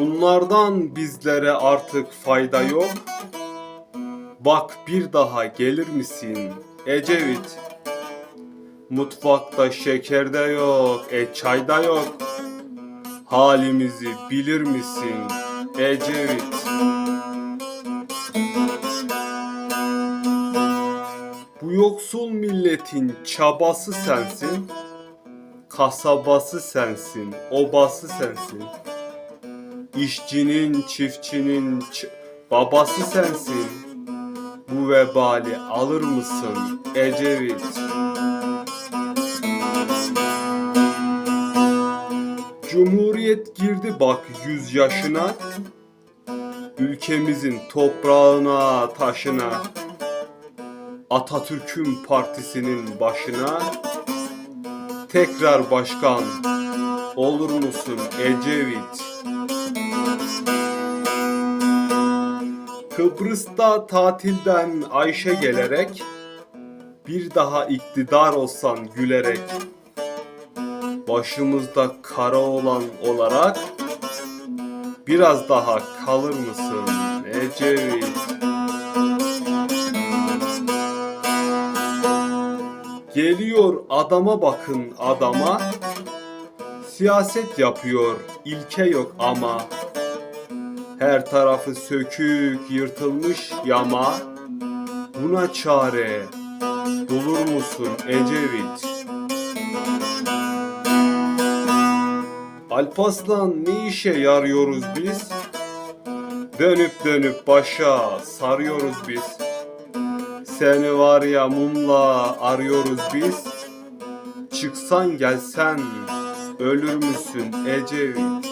Bunlardan bizlere artık fayda yok. Bak bir daha gelir misin Ecevit? Mutfakta şeker de yok, e çay da yok. Halimizi bilir misin Ecevit? Bu yoksul milletin çabası sensin. Kasabası sensin, obası sensin. İşçinin, çiftçinin babası sensin. Bu vebali alır mısın Ecevit? Cumhuriyet girdi bak yüz yaşına. Ülkemizin toprağına, taşına. Atatürk'ün partisinin başına. Tekrar başkan olur musun Ecevit? Kıbrıs'ta tatilden Ayşe gelerek bir daha iktidar olsan gülerek başımızda kara olan olarak biraz daha kalır mısın Ecevit? Geliyor adama bakın adama Siyaset yapıyor ilke yok ama Her tarafı sökük yırtılmış yama Buna çare bulur musun Ecevit? Alpaslan ne işe yarıyoruz biz? Dönüp dönüp başa sarıyoruz biz. Seni var ya mumla arıyoruz biz. Çıksan gelsen ölür müsün Ecevit?